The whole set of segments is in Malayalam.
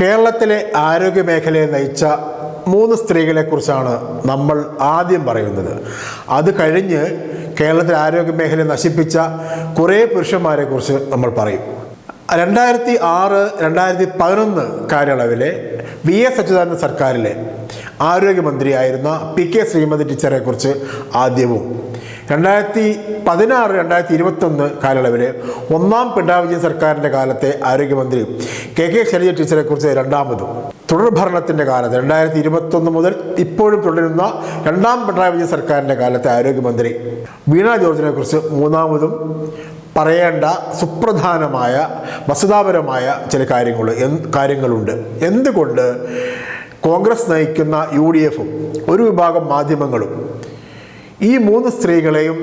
കേരളത്തിലെ ആരോഗ്യ മേഖലയെ നയിച്ച മൂന്ന് സ്ത്രീകളെക്കുറിച്ചാണ് നമ്മൾ ആദ്യം പറയുന്നത്. അത് കഴിഞ്ഞ് കേരളത്തിലെ ആരോഗ്യ മേഖലയെ നശിപ്പിച്ച കുറേ പുരുഷന്മാരെക്കുറിച്ച് നമ്മൾ പറയും. രണ്ടായിരത്തി ആറ് രണ്ടായിരത്തി പതിനൊന്ന് കാലയളവിലെ വി എസ് അച്യുതാനന്ദ സർക്കാരിലെ ആരോഗ്യമന്ത്രിയായിരുന്ന പി കെ ശ്രീമതി ടീച്ചറെക്കുറിച്ച് ആദ്യവും രണ്ടായിരത്തി പതിനാറ് രണ്ടായിരത്തി ഇരുപത്തൊന്ന് കാലയളവിൽ ഒന്നാം പിണറായി വിജയൻ സർക്കാരിന്റെ കാലത്തെ ആരോഗ്യമന്ത്രി കെ കെ ശൈലജ ടീച്ചറെ കുറിച്ച് രണ്ടാമതും തുടർഭരണത്തിന്റെ കാലത്ത് രണ്ടായിരത്തി ഇരുപത്തൊന്ന് മുതൽ ഇപ്പോഴും തുടരുന്ന രണ്ടാം പിണറായി വിജയൻ സർക്കാരിന്റെ കാലത്തെ ആരോഗ്യമന്ത്രി വീണ ജോർജിനെ കുറിച്ച് മൂന്നാമതും പറയേണ്ട സുപ്രധാനമായ വസ്തുതാപരമായ ചില കാര്യങ്ങൾ കാര്യങ്ങളുണ്ട്. എന്തുകൊണ്ട് കോൺഗ്രസ് നയിക്കുന്ന യു ഡി എഫും ഒരു വിഭാഗം മാധ്യമങ്ങളും ഈ മൂന്ന് സ്ത്രീകളെയും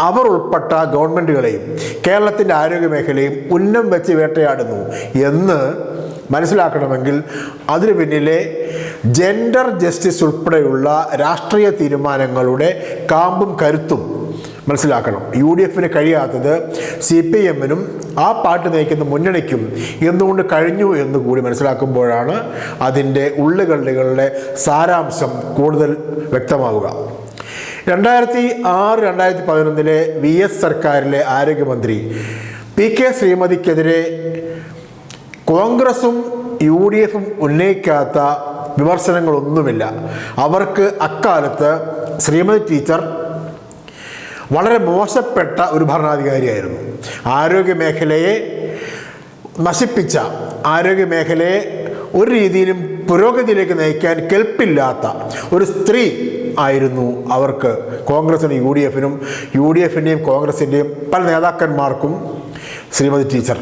അവർ ഉൾപ്പെട്ട ഗവൺമെന്റുകളെയും കേരളത്തിന്റെ ആരോഗ്യ മേഖലയും ഉന്നം വെച്ച് വേട്ടയാടുന്നു എന്ന് മനസ്സിലാക്കണമെങ്കിൽ അതിനു പിന്നിലെ ജെൻഡർ ജസ്റ്റിസ് ഉൾപ്പെടെയുള്ള രാഷ്ട്രീയ തീരുമാനങ്ങളുടെ കാമ്പും കരുത്തും മനസ്സിലാക്കണം. യു ഡി എഫിന് കഴിയാത്തത് സി പി എമ്മിനും ആ പാട്ട് നയിക്കുന്ന മുന്നണിക്കും എന്തുകൊണ്ട് കഴിഞ്ഞു എന്ന് കൂടി മനസ്സിലാക്കുമ്പോഴാണ് അതിന്റെ ഉള്ളുകള്ളികളുടെ സാരാംശം കൂടുതൽ വ്യക്തമാവുക. രണ്ടായിരത്തി ആറ് രണ്ടായിരത്തി പതിനൊന്നിലെ വി എസ് സർക്കാരിലെ ആരോഗ്യമന്ത്രി പി കെ ശ്രീമതിക്കെതിരെ കോൺഗ്രസും യു ഡി എഫും ഉന്നയിക്കാത്ത വിമർശനങ്ങളൊന്നുമില്ല. അവർക്ക് അക്കാലത്ത് ശ്രീമതി ടീച്ചർ വളരെ മോശപ്പെട്ട ഒരു ഭരണാധികാരിയായിരുന്നു. ആരോഗ്യ മേഖലയെ നശിപ്പിച്ച ആരോഗ്യ മേഖലയെ ഒരു രീതിയിലും പുരോഗതിയിലേക്ക് നയിക്കാൻ കെൽപ്പില്ലാത്ത ഒരു സ്ത്രീ ആയിരുന്നു അവർക്ക്. കോൺഗ്രസിനും യു ഡി എഫിനും യു ഡി എഫിന്റെയും കോൺഗ്രസിന്റെയും പല നേതാക്കന്മാർക്കും ശ്രീമതി ടീച്ചർ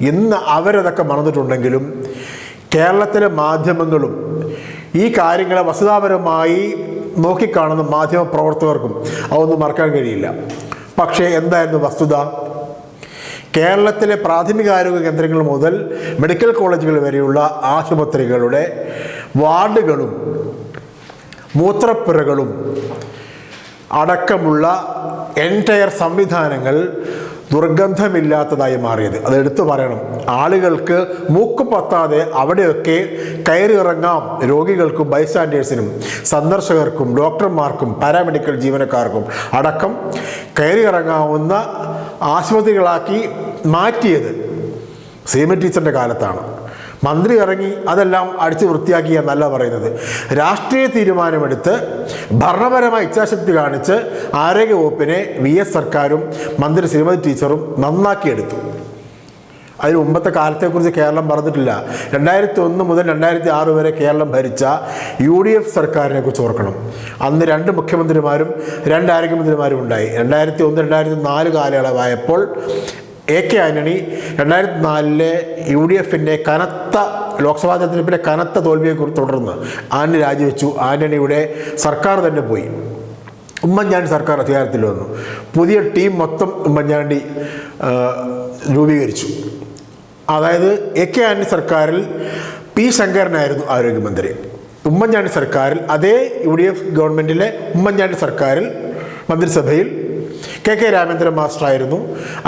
ഇന്ന് അവരതൊക്കെ മറന്നിട്ടുണ്ടെങ്കിലും കേരളത്തിലെ മാധ്യമങ്ങളും ഈ കാര്യങ്ങളെ വസ്തുതാപരമായി നോക്കിക്കാണുന്ന മാധ്യമ പ്രവർത്തകർക്കും അതൊന്നും മറക്കാൻ കഴിയില്ല. പക്ഷേ എന്തായിരുന്നു വസ്തുത? കേരളത്തിലെ പ്രാഥമിക ആരോഗ്യ കേന്ദ്രങ്ങൾ മുതൽ മെഡിക്കൽ കോളേജുകൾ വരെയുള്ള ആശുപത്രികളുടെ വാർഡുകളും മൂത്രപ്പുരകളും അടക്കമുള്ള എന്റയർ സംവിധാനങ്ങൾ ദുർഗന്ധമില്ലാത്തതായി മാറിയത്. അത് എടുത്തു പറയണം. ആളുകൾക്ക് മൂക്ക് പത്താതെ അവിടെയൊക്കെ കയറി ഇറങ്ങാം രോഗികൾക്കും ബൈസ്റ്റാൻഡേഴ്സിനും സന്ദർശകർക്കും ഡോക്ടർമാർക്കും പാരാമെഡിക്കൽ ജീവനക്കാർക്കും അടക്കം കയറി ഇറങ്ങാവുന്ന ആശുപത്രികളാക്കി മാറ്റിയത് സീമ ടീച്ചറിന്റെ കാലത്താണ്. മന്ത്രി ഇറങ്ങി അതെല്ലാം അടിച്ച് വൃത്തിയാക്കി എന്നല്ല പറയുന്നത്. രാഷ്ട്രീയ തീരുമാനമെടുത്ത് ഭരണപരമായ ഇച്ഛാശക്തി കാണിച്ച് ആരോഗ്യവകുപ്പിനെ വി എസ് സർക്കാരും മന്ത്രി ശ്രീമതി ടീച്ചറും നന്നാക്കിയെടുത്തു. അതിന് മുമ്പത്തെ കാലത്തെക്കുറിച്ച് കേരളം പറഞ്ഞിട്ടില്ല. രണ്ടായിരത്തി ഒന്ന് മുതൽ രണ്ടായിരത്തി ആറ് വരെ കേരളം ഭരിച്ച യു ഡി എഫ് സർക്കാരിനെ കുറിച്ച് ഓർക്കണം. അന്ന് രണ്ട് മുഖ്യമന്ത്രിമാരും രണ്ട് ആരോഗ്യമന്ത്രിമാരും ഉണ്ടായി. രണ്ടായിരത്തി ഒന്ന് രണ്ടായിരത്തി നാല് കാലയളവായപ്പോൾ എ കെ ആന്റണി രണ്ടായിരത്തി നാലിലെ യു ഡി എഫിന്റെ കനത്ത ലോക്സഭാ തെരഞ്ഞെടുപ്പിലെ കനത്ത തോൽവിയെ തുടർന്ന് ആന്റണി രാജിവെച്ചു. ആന്റണിയുടെ സർക്കാർ തന്നെ പോയി. ഉമ്മൻചാണ്ടി സർക്കാർ അധികാരത്തിൽ വന്നു. പുതിയ ടീം മൊത്തം ഉമ്മൻചാണ്ടി രൂപീകരിച്ചു. അതായത് എ കെ ആന്റണി സർക്കാരിൽ പി ശങ്കരനായിരുന്നു ആരോഗ്യമന്ത്രി. ഉമ്മൻചാണ്ടി സർക്കാരിൽ അതേ യു ഡി എഫ് ഗവൺമെന്റിലെ ഉമ്മൻചാണ്ടി സർക്കാരിൽ മന്ത്രിസഭയിൽ കെ കെ രാമേന്ദ്രൻ മാസ്റ്ററായിരുന്നു.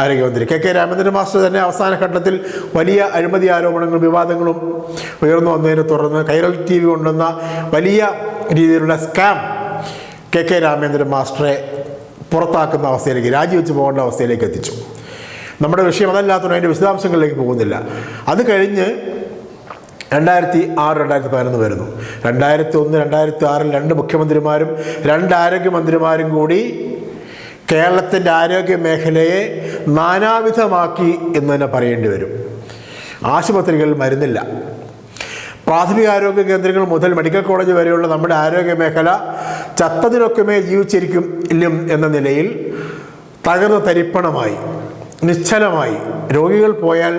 ആരോഗ്യമന്ത്രി കെ കെ രാമേന്ദ്രൻ മാസ്റ്റർ തന്നെ അവസാന ഘട്ടത്തിൽ വലിയ അഴിമതി ആരോപണങ്ങളും വിവാദങ്ങളും ഉയർന്നു വന്നതിനെ തുടർന്ന് കൈരൾ ടി വി കൊണ്ടുവന്ന വലിയ രീതിയിലുള്ള സ്കാം കെ കെ രാമേന്ദ്രൻ മാസ്റ്ററെ പുറത്താക്കുന്ന അവസ്ഥയിലേക്ക് രാജിവെച്ച് പോകേണ്ട അവസ്ഥയിലേക്ക് എത്തിച്ചു. നമ്മുടെ വിഷയം അതല്ലാത്തതുകൊണ്ട് അതിന്റെ വിശദാംശങ്ങളിലേക്ക് പോകുന്നില്ല. അത് കഴിഞ്ഞ് രണ്ടായിരത്തി ആറ് രണ്ടായിരത്തി പതിനൊന്ന് വരുന്നു. രണ്ടായിരത്തി ഒന്ന് രണ്ടായിരത്തി ആറിൽ രണ്ട് മുഖ്യമന്ത്രിമാരും രണ്ട് ആരോഗ്യമന്ത്രിമാരും കൂടി കേരളത്തിന്റെ ആരോഗ്യ മേഖലയെ നാനാവിധമാക്കി എന്ന് തന്നെ പറയേണ്ടി വരും. ആശുപത്രികളിൽ മരുന്നില്ല. പ്രാഥമിക ആരോഗ്യ കേന്ദ്രങ്ങൾ മുതൽ മെഡിക്കൽ കോളേജ് വരെയുള്ള നമ്മുടെ ആരോഗ്യ മേഖല ചത്തതിനൊക്കെമേ ജീവിച്ചിരിക്കും ഇല്ലും എന്ന നിലയിൽ തകർന്ന തരിപ്പണമായി നിശ്ചലമായി രോഗികൾ പോയാൽ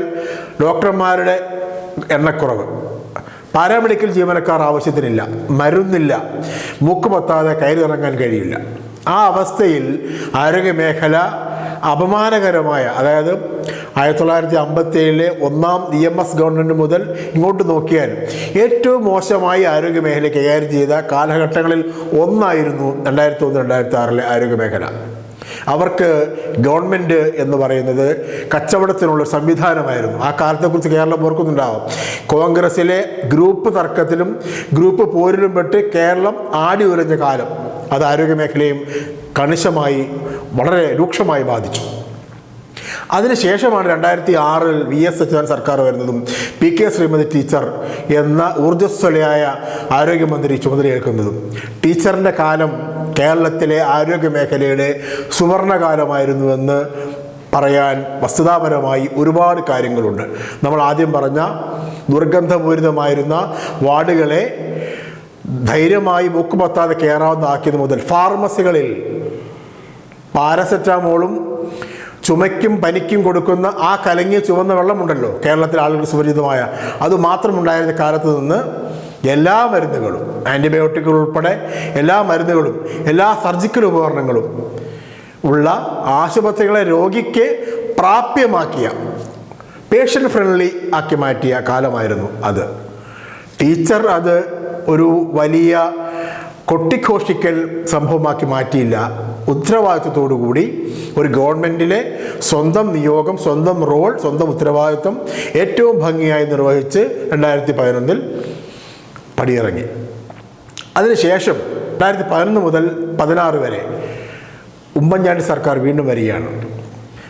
ഡോക്ടർമാരുടെ എണ്ണക്കുറവ്. പാരാമെഡിക്കൽ ജീവനക്കാർ ആവശ്യത്തിനില്ല മരുന്നില്ല മൂക്ക് പത്താതെ കയറിയിറങ്ങാൻ കഴിയില്ല. ആ അവസ്ഥയിൽ ആരോഗ്യമേഖല അപമാനകരമായ അതായത് ആയിരത്തി തൊള്ളായിരത്തി അമ്പത്തി ഏഴിലെ ഒന്നാം ഇ എം എസ് ഗവൺമെന്റ് മുതൽ ഇങ്ങോട്ട് നോക്കിയാൽ ഏറ്റവും മോശമായി ആരോഗ്യ മേഖല കൈകാര്യം ചെയ്ത കാലഘട്ടങ്ങളിൽ ഒന്നായിരുന്നു രണ്ടായിരത്തി ഒന്ന് രണ്ടായിരത്തി ആറിലെ ആരോഗ്യ മേഖല അവർക്ക് ഗവൺമെന്റ് എന്ന് പറയുന്നത് കച്ചവടത്തിനുള്ള സംവിധാനമായിരുന്നു. ആ കാലത്തെക്കുറിച്ച് കേരളം ഓർക്കുന്നുണ്ടാവും. കോൺഗ്രസിലെ ഗ്രൂപ്പ് തർക്കത്തിലും ഗ്രൂപ്പ് പോരിലും പെട്ട് കേരളം ആടി ഉരഞ്ഞ കാലം. അത് ആരോഗ്യ മേഖലയും കണിശമായി വളരെ രൂക്ഷമായി ബാധിച്ചു. അതിനുശേഷമാണ് രണ്ടായിരത്തി ആറിൽ വി എസ് അച്യുതാനന്ദ സർക്കാർ വരുന്നതും പി കെ ശ്രീമതി ടീച്ചർ എന്ന ഊർജസ്വലയായ ആരോഗ്യമന്ത്രി ചുമതലയേൽക്കുന്നതും. ടീച്ചറിന്റെ കാലം കേരളത്തിലെ ആരോഗ്യ മേഖലയുടെ സുവർണകാലമായിരുന്നുവെന്ന് പറയാൻ വസ്തുതാപരമായി ഒരുപാട് കാര്യങ്ങളുണ്ട്. നമ്മൾ ആദ്യം പറഞ്ഞ ദുർഗന്ധപൂരിതമായിരുന്ന വാർഡുകളെ ധൈര്യമായി മൂക്കുപത്താതെ കയറാവുന്ന ആക്കിയത് മുതൽ ഫാർമസികളിൽ പാരസെറ്റാമോളും ചുമയ്ക്കും പനിക്കും കൊടുക്കുന്ന ആ കലങ്ങി ചുവന്ന വെള്ളമുണ്ടല്ലോ. കേരളത്തിലെ ആളുകൾ സുപരിചിതമായ. അത് മാത്രമുണ്ടായിരുന്ന കാലത്ത് നിന്ന് എല്ലാ മരുന്നുകളും ആന്റിബയോട്ടിക്കുകൾ ഉൾപ്പെടെ എല്ലാ മരുന്നുകളും എല്ലാ സർജിക്കൽ ഉപകരണങ്ങളും ഉള്ള ആശുപത്രികളെ രോഗിക്ക് പ്രാപ്യമാക്കിയ പേഷ്യന്റ് ഫ്രണ്ട്ലി ആക്കി മാറ്റിയ കാലമായിരുന്നു അത്. ടീച്ചർ അത് ഒരു വലിയ കൊട്ടിഘോഷിക്കൽ സംഭവമാക്കി മാറ്റിയില്ല. ഉത്തരവാദിത്വത്തോടു കൂടി ഒരു ഗവൺമെന്റിലെ സ്വന്തം നിയോഗം സ്വന്തം റോൾ സ്വന്തം ഉത്തരവാദിത്വം ഏറ്റവും ഭംഗിയായി നിർവഹിച്ച് രണ്ടായിരത്തി പതിനൊന്നിൽ പടിയിറങ്ങി. അതിനുശേഷം രണ്ടായിരത്തി പതിനൊന്ന് മുതൽ പതിനാറ് വരെ ഉമ്മൻചാണ്ടി സർക്കാർ വീണ്ടും വരികയാണ്.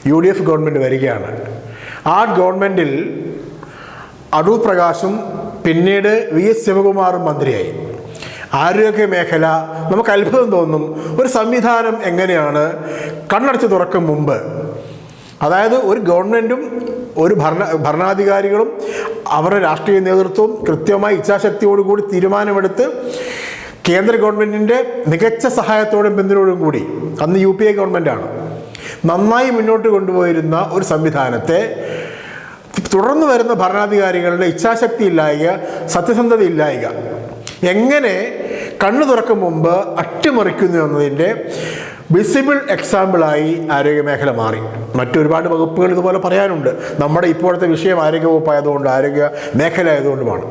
യു ഡി എഫ് ഗവൺമെന്റ് വരികയാണ്. ആ ഗവൺമെന്റിൽ അടൂർ പ്രകാശും പിന്നീട് വി എസ് ശിവകുമാർ മന്ത്രിയായി. ആരോഗ്യ മേഖല നമുക്ക് അത്ഭുതം തോന്നും. ഒരു സംവിധാനം എങ്ങനെയാണ്? കണ്ണടച്ച് തുറക്കും മുമ്പ്. അതായത് ഒരു ഗവൺമെന്റും ഒരു ഭരണ ഭരണാധികാരികളും അവരുടെ രാഷ്ട്രീയ നേതൃത്വവും കൃത്യമായി ഇച്ഛാശക്തിയോടുകൂടി തീരുമാനമെടുത്ത് കേന്ദ്ര ഗവൺമെന്റിന്റെ മികച്ച സഹായത്തോടും പിന്തുണയോടും കൂടി അന്ന് യു പി എ ഗവൺമെന്റാണ് നന്നായി മുന്നോട്ട് കൊണ്ടുപോയിരുന്ന ഒരു സംവിധാനത്തെ തുടർന്ന് വരുന്ന ഭരണാധികാരികളുടെ ഇച്ഛാശക്തി ഇല്ലായിക സത്യസന്ധത ഇല്ലായിക എങ്ങനെ കണ്ണു തുറക്കും മുമ്പ് അട്ടിമറിക്കുന്നു എന്നതിന്റെ വിസിബിൾ എക്സാമ്പിളായി ആരോഗ്യ മേഖല മാറി. മറ്റൊരുപാട് വകുപ്പുകൾ ഇതുപോലെ പറയാനുണ്ട്. നമ്മുടെ ഇപ്പോഴത്തെ വിഷയം ആരോഗ്യ വകുപ്പായതുകൊണ്ട് ആരോഗ്യ മേഖല ആയതുകൊണ്ടുമാണ്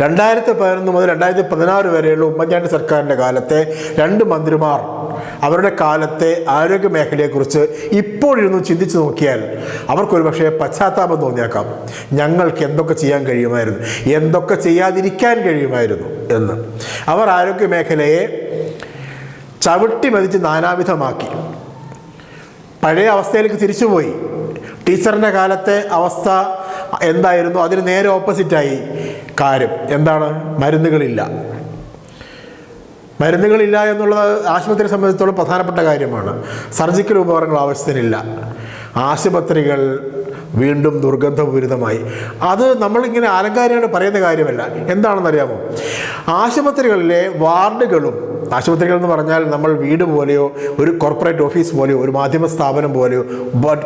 രണ്ടായിരത്തി പതിനൊന്ന് മുതൽ രണ്ടായിരത്തി പതിനാറ് വരെയുള്ള ഉമ്മൻചാണ്ടി സർക്കാരിന്റെ കാലത്തെ രണ്ട് മന്ത്രിമാർ അവരുടെ കാലത്തെ ആരോഗ്യ മേഖലയെക്കുറിച്ച് ഇപ്പോഴിരുന്ന് ചിന്തിച്ചു നോക്കിയാൽ അവർക്കൊരു പക്ഷേ പശ്ചാത്താപം തോന്നിയേക്കാം. ഞങ്ങൾക്ക് എന്തൊക്കെ ചെയ്യാൻ കഴിയുമായിരുന്നു? എന്തൊക്കെ ചെയ്യാതിരിക്കാൻ കഴിയുമായിരുന്നു എന്ന്. അവർ ആരോഗ്യ മേഖലയെ ചവിട്ടി മതിച്ച് നാനാവിധമാക്കി. പഴയ അവസ്ഥയിലേക്ക് തിരിച്ചുപോയി. ടീച്ചറിന്റെ കാലത്തെ അവസ്ഥ എന്തായിരുന്നു? അതിന് നേരെ ഓപ്പോസിറ്റായി കാര്യം എന്താണ്? മരുന്നുകളില്ല. മരുന്നുകളില്ല എന്നുള്ളത് ആശുപത്രിയെ സംബന്ധിച്ചിടത്തോളം പ്രധാനപ്പെട്ട കാര്യമാണ്. സർജിക്കൽ ഉപകരണങ്ങൾ ആവശ്യത്തിനില്ല. ആശുപത്രികൾ വീണ്ടും ദുർഗന്ധപൂരിതമായി. അത് നമ്മളിങ്ങനെ അലങ്കാരിയാണ് പറയുന്ന കാര്യമല്ല. എന്താണെന്നറിയാമോ? ആശുപത്രികളിലെ വാർഡുകളും ആശുപത്രികൾ എന്ന് പറഞ്ഞാൽ നമ്മൾ വീട് പോലെയോ ഒരു കോർപ്പറേറ്റ് ഓഫീസ് പോലെയോ ഒരു മാധ്യമ സ്ഥാപനം പോലെയോ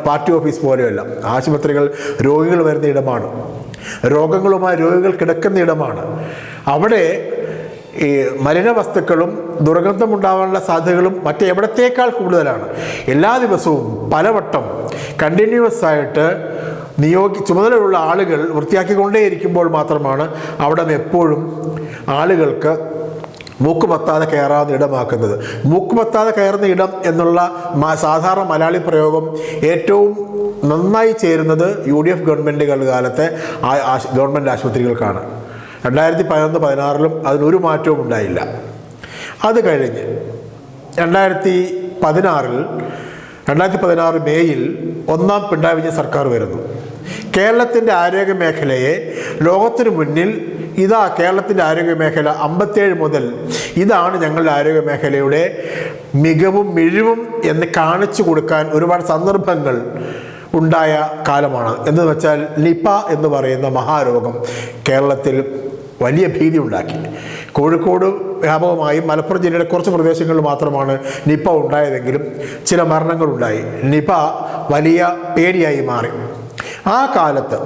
പാർട്ടി ഓഫീസ് പോലെയോ അല്ല ആശുപത്രികൾ രോഗികൾ വരുന്ന ഇടമാണ്. രോഗങ്ങളുമായി രോഗികൾ കിടക്കുന്ന ഇടമാണ്. അവിടെ ഈ മലിനവസ്തുക്കളും ദുർഗന്ധമുണ്ടാകാനുള്ള സാധ്യതകളും മറ്റെവിടത്തേക്കാൾ കൂടുതലാണ്? എല്ലാ ദിവസവും പലവട്ടം കണ്ടിന്യൂസ് ആയിട്ട് നിയോഗി ചുമതലയുള്ള ആളുകൾ വൃത്തിയാക്കിക്കൊണ്ടേയിരിക്കുമ്പോൾ മാത്രമാണ് അവിടെ എപ്പോഴും ആളുകൾക്ക് മൂക്ക് പത്താതെ കയറാവുന്ന ഇടമാക്കുന്നത്. മൂക്ക് പത്താതെ കയറുന്ന ഇടം എന്നുള്ള സാധാരണ മലയാളി പ്രയോഗം ഏറ്റവും നന്നായി ചേരുന്നത് യു ഡി എഫ് ഗവൺമെന്റുകളുടെ കാലത്തെ ഗവൺമെന്റ് ആശുപത്രികൾക്കാണ്. രണ്ടായിരത്തി പതിനൊന്ന് പതിനാറിലും അതിനൊരു മാറ്റവും ഉണ്ടായില്ല. അത് കഴിഞ്ഞ് രണ്ടായിരത്തി പതിനാറിൽ രണ്ടായിരത്തി പതിനാറ് മേയിൽ ഒന്നാം പിണറായി വിജയൻ സർക്കാർ വരുന്നു. കേരളത്തിന്റെ ആരോഗ്യ മേഖലയെ ലോകത്തിനു മുന്നിൽ ഇതാ കേരളത്തിന്റെ ആരോഗ്യ മേഖല അമ്പത്തേഴ് മുതൽ ഇതാണ് ഞങ്ങളുടെ ആരോഗ്യ മേഖലയുടെ മികവും മിഴിവും എന്ന് കാണിച്ചു കൊടുക്കാൻ ഒരുപാട് സന്ദർഭങ്ങൾ ഉണ്ടായ കാലമാണ്. എന്ന് വെച്ചാൽ നിപ എന്ന് പറയുന്ന മഹാരോഗം കേരളത്തിൽ വലിയ ഭീതി ഉണ്ടാക്കി. കോഴിക്കോട് വ്യാപകമായും മലപ്പുറം ജില്ലയുടെ കുറച്ച് പ്രദേശങ്ങളിൽ മാത്രമാണ് നിപ ഉണ്ടായതെങ്കിലും ചില മരണങ്ങളുണ്ടായി. നിപ വലിയ പേടിയായി മാറി. ആ കാലത്ത്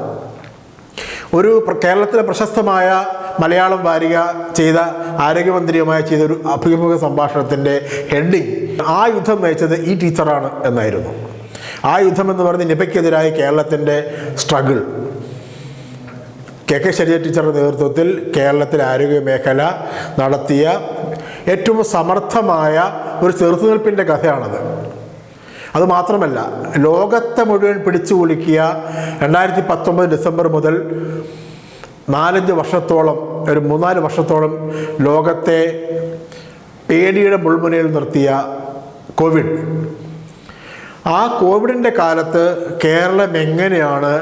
ഒരു കേരളത്തിലെ പ്രശസ്തമായ മലയാളം വാരിക ചെയ്ത ആരോഗ്യമന്ത്രിയുമായി ചെയ്ത ഒരു അഭിമുഖ സംഭാഷണത്തിന്റെ ഹെഡിങ് ആ യുദ്ധം നയിച്ചത് ഈ ടീച്ചറാണ് എന്നായിരുന്നു. ആ യുദ്ധം എന്ന് പറഞ്ഞ് നിപയ്ക്കെതിരായ കേരളത്തിന്റെ സ്ട്രഗിൾ കെ കെ ശരിയ ടീച്ചറുടെ നേതൃത്വത്തിൽ കേരളത്തിലെ ആരോഗ്യ മേഖല നടത്തിയ ഏറ്റവും സമർത്ഥമായ ഒരു ചെറുത്തുനിൽപ്പിന്റെ കഥയാണത്. അതുമാത്രമല്ല ലോകത്തെ മുഴുവൻ പിടിച്ചു കുലുക്കിയ രണ്ടായിരത്തി പത്തൊമ്പത് ഡിസംബർ മുതൽ നാലഞ്ച് വർഷത്തോളം ഒരു മൂന്നാൽ വർഷത്തോളം ലോകത്തെ പേടിയുടെ മുൾമുനയിൽ നിർത്തിയ കോവിഡ്. ആ കോവിഡിന്റെ കാലത്ത് കേരളം എങ്ങനെയാണ്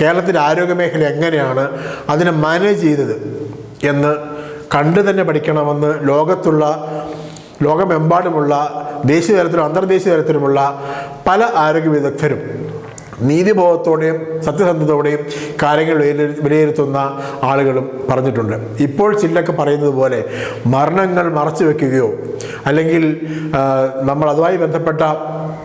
കേരളത്തിന്റെ ആരോഗ്യമേഖല എങ്ങനെയാണ് അതിനെ മാനേജ് ചെയ്തത് എന്ന് കണ്ടു തന്നെ പഠിക്കണമെന്ന് ലോകത്തുള്ള ലോകമെമ്പാടുമുള്ള ദേശീയ തലത്തിലും അന്തർദേശീയ തലത്തിലുമുള്ള പല ആരോഗ്യ വിദഗ്ധരും നീതിബോധത്തോടെയും സത്യസന്ധതയോടെയും കാര്യങ്ങൾ വിലയിരുത്തുന്ന ആളുകളും പറഞ്ഞിട്ടുണ്ട്. ഇപ്പോൾ ചില്ലൊക്കെ പറയുന്നത് പോലെ മരണങ്ങൾ മറച്ചു വെക്കുകയോ അല്ലെങ്കിൽ നമ്മൾ അതുമായി ബന്ധപ്പെട്ട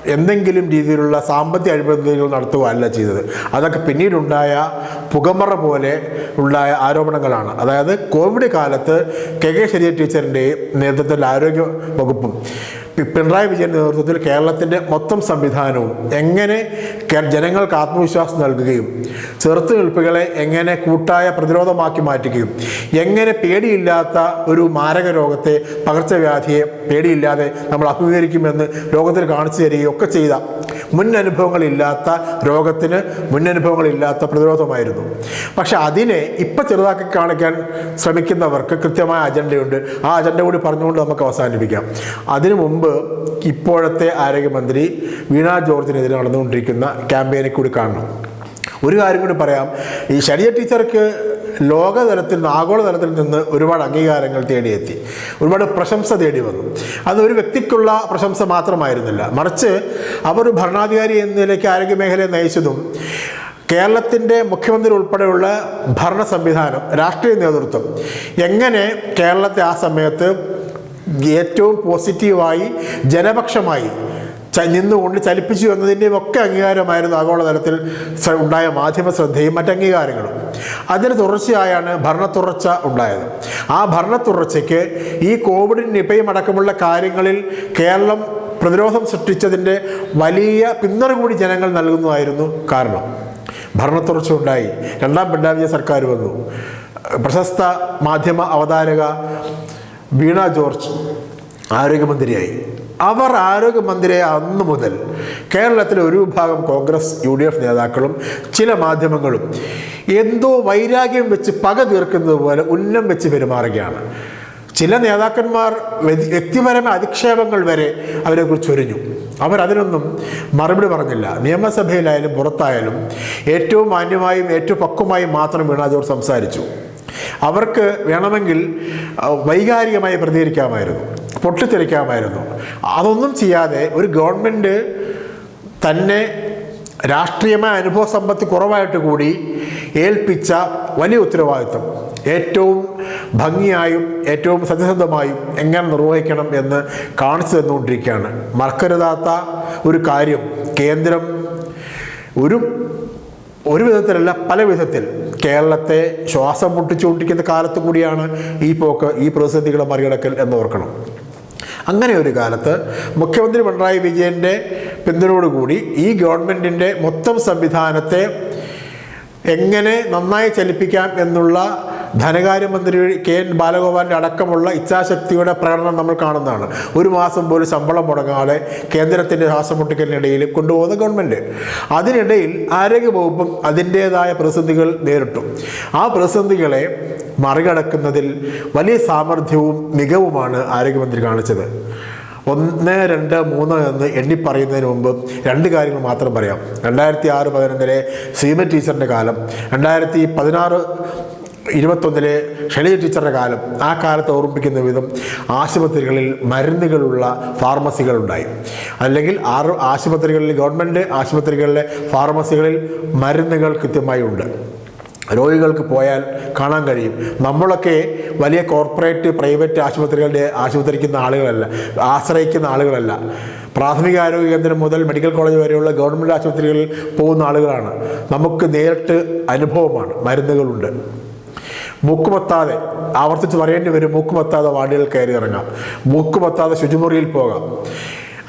എന്തെങ്കിലും രീതിയിലുള്ള സാമ്പത്തിക അഴിമതികൾ നടത്തുക അല്ല ചെയ്തത്. അതൊക്കെ പിന്നീടുണ്ടായ പുകമറ പോലെ ഉണ്ടായ ആരോപണങ്ങളാണ്. അതായത് കോവിഡ് കാലത്ത് കെ കെ ശരിയ ടീച്ചറിന്റെയും നേതൃത്വത്തിൽ ആരോഗ്യ വകുപ്പും പിണറായി വിജയന്റെ നേതൃത്വത്തിൽ കേരളത്തിന്റെ മൊത്തം സംവിധാനവും എങ്ങനെ ജനങ്ങൾക്ക് ആത്മവിശ്വാസം നൽകുകയും ചെറുത്തുനിൽപ്പുകളെ എങ്ങനെ കൂട്ടായ പ്രതിരോധമാക്കി മാറ്റുകയും എങ്ങനെ പേടിയില്ലാത്ത ഒരു മാരക രോഗത്തെ പകർച്ചവ്യാധിയെ പേടിയില്ലാതെ നമ്മൾ അഭിമുഖീകരിക്കുമെന്ന് ലോകത്തിൽ കാണിച്ചു തരികയും ഒക്കെ ചെയ്ത മുൻ അനുഭവങ്ങളില്ലാത്ത രോഗത്തിന് മുൻ അനുഭവങ്ങളില്ലാത്ത പ്രതിരോധമായിരുന്നു. പക്ഷെ അതിനെ ഇപ്പം ചെറുതാക്കി കാണിക്കാൻ ശ്രമിക്കുന്നവർക്ക് കൃത്യമായ അജണ്ടയുണ്ട്. ആ അജണ്ട കൂടി പറഞ്ഞുകൊണ്ട് നമുക്ക് അവസാനിപ്പിക്കാം. അതിനു മുമ്പ് ഇപ്പോഴത്തെ ആരോഗ്യമന്ത്രി വീണ ജോർജിനെതിരെ നടന്നുകൊണ്ടിരിക്കുന്ന ക്യാമ്പയിനെ കൂടി കാണണം. ഒരു കാര്യം കൂടി പറയാം. ഈ ഷരിയ ടീച്ചർക്ക് ലോകതലത്തിൽ നിന്ന് ആഗോളതലത്തിൽ നിന്ന് ഒരുപാട് അംഗീകാരങ്ങൾ തേടിയെത്തി. ഒരുപാട് പ്രശംസ തേടി വന്നു. അത് ഒരു വ്യക്തിക്കുള്ള പ്രശംസ മാത്രമായിരുന്നില്ല. മറിച്ച് അവർ ഭരണാധികാരി എന്ന നിലയ്ക്ക് ആരോഗ്യമേഖലയെ നയിച്ചതും കേരളത്തിന്റെ മുഖ്യമന്ത്രി ഉൾപ്പെടെയുള്ള ഭരണ സംവിധാനം രാഷ്ട്രീയ നേതൃത്വം എങ്ങനെ കേരളത്തെ ആ സമയത്ത് ഏറ്റവും പോസിറ്റീവായി ജനപക്ഷമായി നിന്നുകൊണ്ട് ചലിപ്പിച്ചു എന്നതിന്റെയും ഒക്കെ അംഗീകാരമായിരുന്നു ആഗോളതലത്തിൽ ഉണ്ടായ മാധ്യമ ശ്രദ്ധയും മറ്റ് അംഗീകാരങ്ങളും അതിന് തുടർച്ചയായാണ് ഭരണത്തുടർച്ച ഉണ്ടായത്. ആ ഭരണത്തുടർച്ചയ്ക്ക് ഈ കോവിഡ് നിപയും അടക്കമുള്ള കാര്യങ്ങളിൽ കേരളം പ്രതിരോധം സൃഷ്ടിച്ചതിന്റെ വലിയ പിന്തുണ കൂടി ജനങ്ങൾ നൽകുന്നതായിരുന്നു കാരണം. ഭരണത്തുടർച്ച ഉണ്ടായി. രണ്ടാം പിണറായി സർക്കാർ വന്നു. പ്രശസ്ത മാധ്യമ അവതാരക വീണ ജോർജ് ആരോഗ്യമന്ത്രിയായി. അവർ ആരോഗ്യമന്ത്രിയായ അന്ന് മുതൽ കേരളത്തിലെ ഒരു വിഭാഗം കോൺഗ്രസ് യു ഡി എഫ് നേതാക്കളും ചില മാധ്യമങ്ങളും എന്തോ വൈരാഗ്യം വെച്ച് പക തീർക്കുന്നത് പോലെ ഉന്നം വെച്ച് പെരുമാറുകയാണ്. ചില നേതാക്കന്മാർ വ്യക്തിപരമായ അധിക്ഷേപങ്ങൾ വരെ അവരെക്കുറിച്ച് ഒരിഞ്ഞു. അവരതിനൊന്നും മറുപടി പറഞ്ഞില്ല. നിയമസഭയിലായാലും പുറത്തായാലും ഏറ്റവും മാന്യമായും ഏറ്റവും പക്വമായും മാത്രം വീണ ജോർജ് സംസാരിച്ചു. അവർക്ക് വേണമെങ്കിൽ വൈകാരികമായി പ്രതികരിക്കാമായിരുന്നു പൊട്ടിത്തെറിക്കാമായിരുന്നു. അതൊന്നും ചെയ്യാതെ ഒരു ഗവൺമെന്റ് തന്നെ രാഷ്ട്രീയമായ അനുഭവ സമ്പത്ത് കുറവായിട്ട് കൂടി ഏൽപ്പിച്ച വലിയ ഉത്തരവാദിത്വം. ഏറ്റവും ഭംഗിയായും ഏറ്റവും സത്യസന്ധമായും എങ്ങനെ നിർവഹിക്കണം എന്ന് കാണിച്ചു തന്നുകൊണ്ടിരിക്കുകയാണ്. മറക്കരുതാത്ത ഒരു കാര്യം കേന്ദ്രം ഒരു ഒരു വിധത്തിലല്ല പല വിധത്തിൽ കേരളത്തെ ശ്വാസം മുട്ടിച്ചുകൊണ്ടിരിക്കുന്ന കാലത്ത് കൂടിയാണ് ഈ പോക്ക് ഈ പ്രതിസന്ധികളെ മറികടക്കൽ എന്ന് ഓർക്കണം. അങ്ങനെ ഒരു കാലത്ത് മുഖ്യമന്ത്രി പിണറായി വിജയന്റെ പിന്തുണയോടുകൂടി ഈ ഗവൺമെന്റിന്റെ മൊത്തം സംവിധാനത്തെ എങ്ങനെ നന്നായി ചലിപ്പിക്കാം എന്നുള്ള ധനകാര്യമന്ത്രി കെ എൻ ബാലഗോപാലിന്റെ അടക്കമുള്ള ഇച്ഛാശക്തിയുടെ പ്രകടനം നമ്മൾ കാണുന്നതാണ്. ഒരു മാസം പോലും ശമ്പളം മുടങ്ങാതെ കേന്ദ്രത്തിന്റെ ശ്വാസം മുട്ടിക്കലിനിടയിൽ കൊണ്ടുപോകുന്ന ഗവൺമെന്റ് അതിനിടയിൽ ആരോഗ്യവകുപ്പും അതിന്റേതായ പ്രതിസന്ധികൾ നേരിട്ടു. ആ പ്രതിസന്ധികളെ മറികടക്കുന്നതിൽ വലിയ സാമർഥ്യവും മികവുമാണ് ആരോഗ്യമന്ത്രി കാണിച്ചത്. ഒന്ന് രണ്ട് മൂന്ന് എന്ന് എണ്ണി പറയുന്നതിന് മുമ്പ് രണ്ട് കാര്യങ്ങൾ മാത്രം പറയാം. രണ്ടായിരത്തി ആറ് പതിനൊന്നിലെ സീമ ടീച്ചറിന്റെ കാലം. രണ്ടായിരത്തി പതിനാറ് ഇരുപത്തൊന്നിലെ ഷെലിജ ടീച്ചറുടെ കാലം ആ കാലത്ത് ഓർമ്മിപ്പിക്കുന്ന വിധം ആശുപത്രികളിൽ മരുന്നുകളുള്ള ഫാർമസികളുണ്ടായി. അല്ലെങ്കിൽ ആറ് ആശുപത്രികളിൽ ഗവൺമെന്റ് ആശുപത്രികളിലെ ഫാർമസികളിൽ മരുന്നുകൾ കൃത്യമായി ഉണ്ട്. രോഗികൾക്ക് പോയാൽ കാണാൻ കഴിയും. നമ്മളൊക്കെ വലിയ കോർപ്പറേറ്റ് പ്രൈവറ്റ് ആശുപത്രികളുടെ ആശുപത്രിക്കുന്ന ആളുകളല്ല ആശ്രയിക്കുന്ന ആളുകളല്ല. പ്രാഥമിക ആരോഗ്യ കേന്ദ്രം മുതൽ മെഡിക്കൽ കോളേജ് വരെയുള്ള ഗവൺമെന്റ് ആശുപത്രികളിൽ പോകുന്ന ആളുകളാണ്. നമുക്ക് നേരിട്ട് അനുഭവമാണ് മരുന്നുകളുണ്ട്. മൂക്കുപൊത്താതെ ആവർത്തിച്ച് പറയേണ്ടി വരും മൂക്കുപൊത്താതെ വാർഡുകൾ കയറി ഇറങ്ങാം. മൂക്കുപൊത്താതെ ശുചിമുറിയിൽ പോകാം.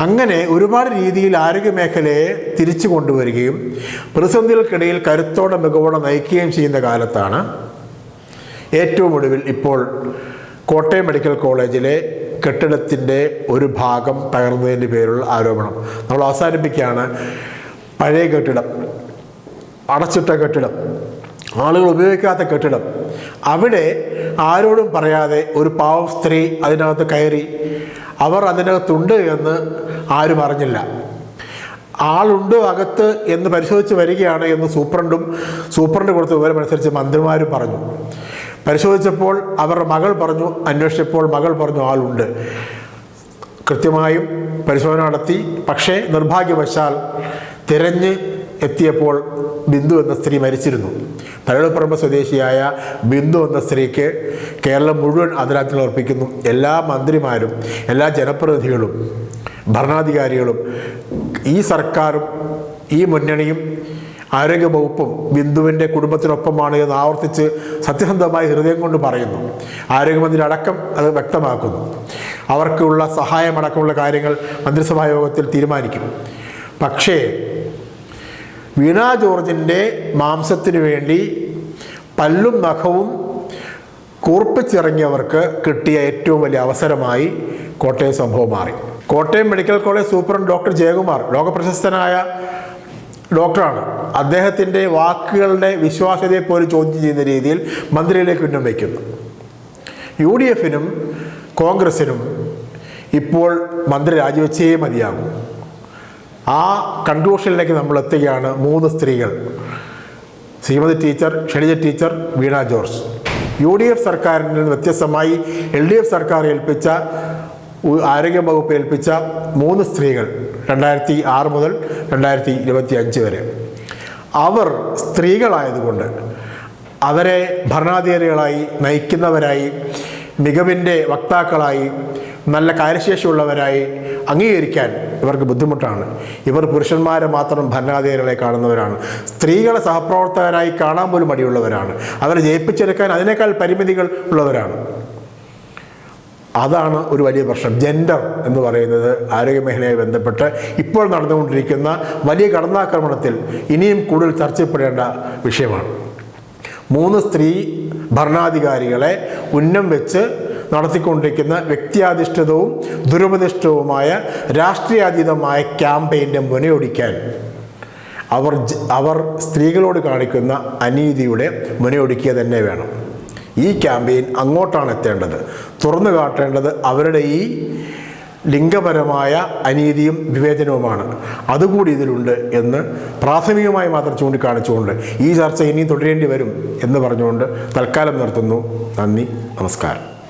അങ്ങനെ ഒരുപാട് രീതിയിൽ ആരോഗ്യ മേഖലയെ തിരിച്ചു കൊണ്ടുവരികയും പ്രതിസന്ധികൾക്കിടയിൽ കരുത്തോടെ മികവോടെ നയിക്കുകയും ചെയ്യുന്ന കാലത്താണ് ഏറ്റവും ഒടുവിൽ ഇപ്പോൾ കോട്ടയം മെഡിക്കൽ കോളേജിലെ കെട്ടിടത്തിന്റെ ഒരു ഭാഗം തകർന്നതിന്റെ പേരുള്ള ആരോപണം. നമ്മൾ അവസാനിപ്പിക്കുകയാണ്. പഴയ കെട്ടിടം അടച്ചിട്ട കെട്ടിടം. ആളുകൾ ഉപയോഗിക്കാത്ത കെട്ടിടം. അവിടെ ആരോടും പറയാതെ ഒരു പാവം സ്ത്രീ അതിനകത്ത് കയറി അവർ അതിനകത്തുണ്ട് എന്ന് ആരും അറിഞ്ഞില്ല. ആളുണ്ട് അകത്ത് എന്ന് പരിശോധിച്ച് വരികയാണ് എന്ന് സൂപ്രണ്ടും സൂപ്രണ്ട് കൊടുത്ത വിവരം അനുസരിച്ച് മന്ത്രിമാരും പറഞ്ഞു. പരിശോധിച്ചപ്പോൾ അവരുടെ മകൾ പറഞ്ഞു അന്വേഷിച്ചപ്പോൾ മകൾ പറഞ്ഞു ആളുണ്ട്. കൃത്യമായും പരിശോധന നടത്തി. പക്ഷേ നിർഭാഗ്യവശാൽ തിരഞ്ഞ് എത്തിയപ്പോൾ ബിന്ദു എന്ന സ്ത്രീ മരിച്ചിരുന്നു. തലയോപ്പറമ്പ് സ്വദേശിയായ ബിന്ദു എന്ന സ്ത്രീക്ക് കേരളം മുഴുവൻ ആദരാജ്ഞൽ അർപ്പിക്കുന്നു. എല്ലാ മന്ത്രിമാരും എല്ലാ ജനപ്രതിനിധികളും ഭരണാധികാരികളും ഈ സർക്കാരും ഈ മുന്നണിയും ആരോഗ്യവകുപ്പും ബിന്ദുവിന്റെ കുടുംബത്തിനൊപ്പമാണ് എന്ന് ആവർത്തിച്ച് സത്യസന്ധമായി ഹൃദയം കൊണ്ട് പറയുന്നു. ആരോഗ്യമന്ത്രി അടക്കം അത് വ്യക്തമാക്കുന്നു. അവർക്കുള്ള സഹായമടക്കമുള്ള കാര്യങ്ങൾ മന്ത്രിസഭാ യോഗത്തിൽ തീരുമാനിക്കും. പക്ഷേ വീണ ജോർജിന്റെ മാംസത്തിന് വേണ്ടി പല്ലും നഖവും കൂർപ്പിച്ചിറങ്ങിയവർക്ക് കിട്ടിയ ഏറ്റവും വലിയ അവസരമായി കോട്ടയം സംഭവം മാറി. Kottayam medical college superintendent doctor Jayakumar ലോകപ്രശസ്തനായ ഡോക്ടറാണ്. അദ്ദേഹത്തിന്റെ വാക്കുകളുടെ വിശ്വാസ്യതയെ പോലും ചോദ്യം ചെയ്യുന്ന രീതിയിൽ മന്ത്രിയിലേക്ക് ഉന്നം വയ്ക്കുന്നു. യു ഡി എഫിനും കോൺഗ്രസിനും ഇപ്പോൾ മന്ത്രി രാജിവെച്ചേ മതിയാകും. ആ കൺക്ലൂഷനിലേക്ക് നമ്മൾ എത്തുകയാണ് മൂന്ന് സ്ത്രീകൾ. Sreemathi teacher Shailaja teacher Veena George. U D F സർക്കാരിൽ നിന്ന് വ്യത്യസ്തമായി എൽ ഡി എഫ് സർക്കാർ ഏൽപ്പിച്ച ആരോഗ്യ വകുപ്പ് ഏൽപ്പിച്ച മൂന്ന് സ്ത്രീകൾ രണ്ടായിരത്തി ആറ് മുതൽ രണ്ടായിരത്തി ഇരുപത്തി അഞ്ച് വരെ. അവർ സ്ത്രീകളായതുകൊണ്ട് അവരെ ഭരണാധികാരികളായി നയിക്കുന്നവരായി മികവിന്റെ വക്താക്കളായി നല്ല കാര്യശേഷിയുള്ളവരായി അംഗീകരിക്കാൻ ഇവർക്ക് ബുദ്ധിമുട്ടാണ്. ഇവർ പുരുഷന്മാരെ മാത്രം ഭരണാധികാരികളെ കാണുന്നവരാണ്. സ്ത്രീകളെ സഹപ്രവർത്തകരായി കാണാൻ പോലും മടിയുള്ളവരാണ്. അവരെ ജയിപ്പിച്ചെടുക്കാൻ അതിനേക്കാൾ പരിമിതികൾ ഉള്ളവരാണ്. അതാണ് ഒരു വലിയ പ്രശ്നം. ജെൻഡർ എന്ന് പറയുന്നത് ആരോഗ്യമേഖലയുമായി ബന്ധപ്പെട്ട് ഇപ്പോൾ നടന്നുകൊണ്ടിരിക്കുന്ന വലിയ കടന്നാക്രമണത്തിൽ ഇനിയും കൂടുതൽ ചർച്ചപ്പെടേണ്ട വിഷയമാണ്. മൂന്ന് സ്ത്രീ ഭരണാധികാരികളെ ഉന്നം വെച്ച് നടത്തിക്കൊണ്ടിരിക്കുന്ന വ്യക്തിയാധിഷ്ഠിതവും ദുരുപദിഷ്ഠവുമായ രാഷ്ട്രീയാതീതമായ ക്യാമ്പയിന്റെ മുനയൊടിക്കാൻ അവർ അവർ സ്ത്രീകളോട് കാണിക്കുന്ന അനീതിയുടെ മുനയൊടുക്കുക തന്നെ വേണം. ഈ ക്യാമ്പയിൻ അങ്ങോട്ടാണ് എത്തേണ്ടത്. തുറന്നു കാട്ടേണ്ടത് അവരുടെ ഈ ലിംഗപരമായ അനീതിയും വിവേചനവുമാണ്. അതുകൂടി ഇതിലുണ്ട് എന്ന് പ്രാഥമികമായി മാത്രം ചൂണ്ടിക്കാണിച്ചുകൊണ്ട് ഈ ചർച്ച ഇനിയും തുടരേണ്ടി വരും എന്ന് പറഞ്ഞുകൊണ്ട് തൽക്കാലം നിർത്തുന്നു. നന്ദി നമസ്കാരം.